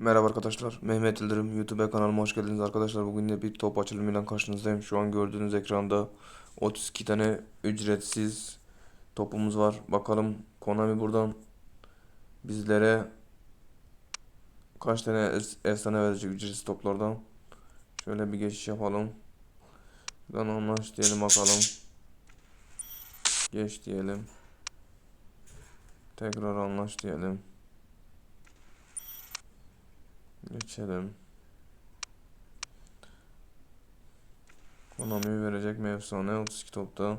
Merhaba arkadaşlar. Mehmet Yıldırım YouTube kanalıma hoş geldiniz arkadaşlar. Bugün de bir top açılımıyla karşınızdayım. Şu an gördüğünüz ekranda 32 tane ücretsiz topumuz var. Bakalım Konami buradan bizlere kaç tane efsane verecek ücretsiz toplardan. Şöyle bir geçiş yapalım. Buradan anlaş diyelim bakalım. Geç diyelim. Tekrar anlaş diyelim. Geçelim. Konami verecek mi efsane 32 topta.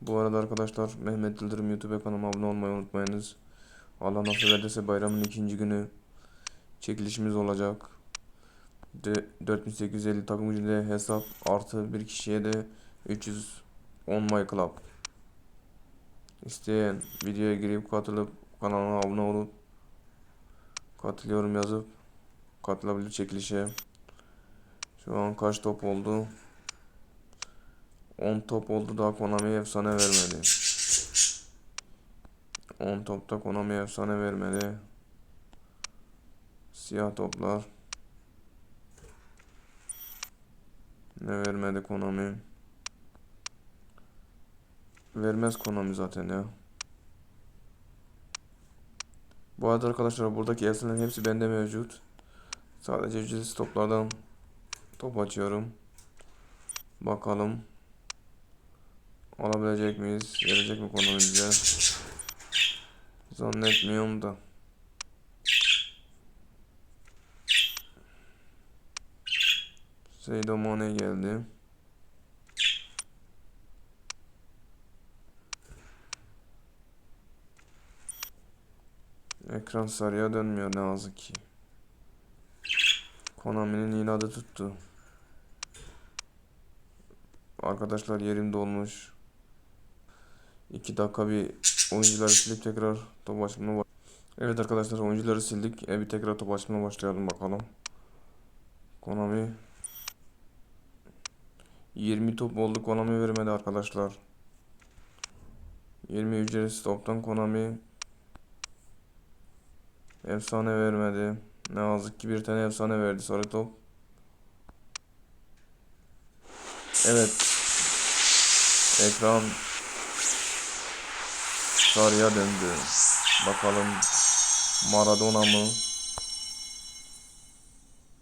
Bu arada arkadaşlar Mehmet Yıldırım YouTube kanalıma abone olmayı unutmayınız. Allah nasip ederse bayramın ikinci günü çekilişimiz olacak. De 4850 takım gücünde hesap artı bir kişiye de 310 My Club. İsteyen videoya girip katılıp kanalıma abone olup katılıyorum yazıp katılabilir çekilişe. Şu an kaç top oldu? 10 top oldu daha Konami efsane vermedi. 10 topta Konami efsane vermedi. Siyah toplar. Ne vermedi Konami? Vermez Konami zaten ya. Bu arada arkadaşlar buradaki efsanelerin hepsi bende mevcut. Sadece ücretsiz toplardan top açıyorum. Bakalım. Alabilecek miyiz? Verecek mi Konami bize? Zannetmiyorum da. Seydo Mane geldi. Ekran sarıya dönmüyor ne yazık ki. Konami'nin inadı tuttu. Arkadaşlar yerim dolmuş. 2 dakika bir oyuncuları silip tekrar top açmaya baş- Evet arkadaşlar oyuncuları sildik. E bir tekrar top açmaya başlayalım bakalım. Konami 20 top oldu Konami vermedi arkadaşlar. 20 ücretsiz toptan Konami efsane vermedi. Ne yazık ki bir tane efsane verdi sarı top. Evet. Ekran sarıya döndü. Bakalım Maradona mı?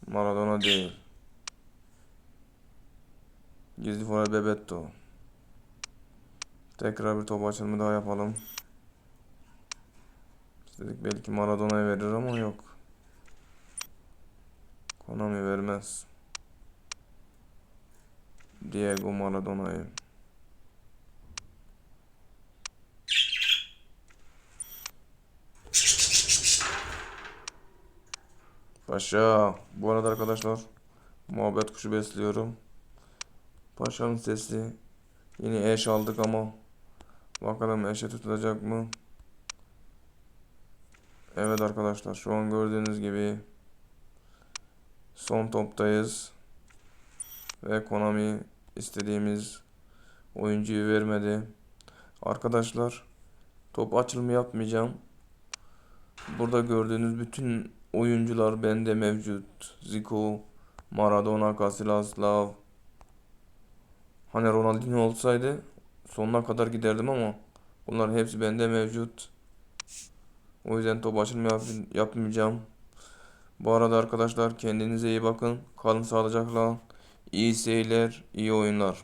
Maradona değil. Gizli Fora Bebeto. Tekrar bir top açılımı daha yapalım. İstedik belki Maradona'ya verir ama yok. Konami vermez. Diego Maradona'yı. Paşa. Bu arada arkadaşlar muhabbet kuşu besliyorum. Paşa'nın sesi. Yine eş aldık ama bakalım eşe tutulacak mı? Evet arkadaşlar şu an gördüğünüz gibi son toptayız. Ve Konami istediğimiz oyuncuyu vermedi. Arkadaşlar top açılımı yapmayacağım. Burada gördüğünüz bütün oyuncular bende mevcut. Zico, Maradona, Casillas, Lav. Hani Ronaldinho olsaydı sonuna kadar giderdim ama bunlar hepsi bende mevcut. O yüzden top açılımı yap yapmayacağım. Bu arada arkadaşlar kendinize iyi bakın. Kalın sağlıcakla. İyi seyirler, iyi oyunlar.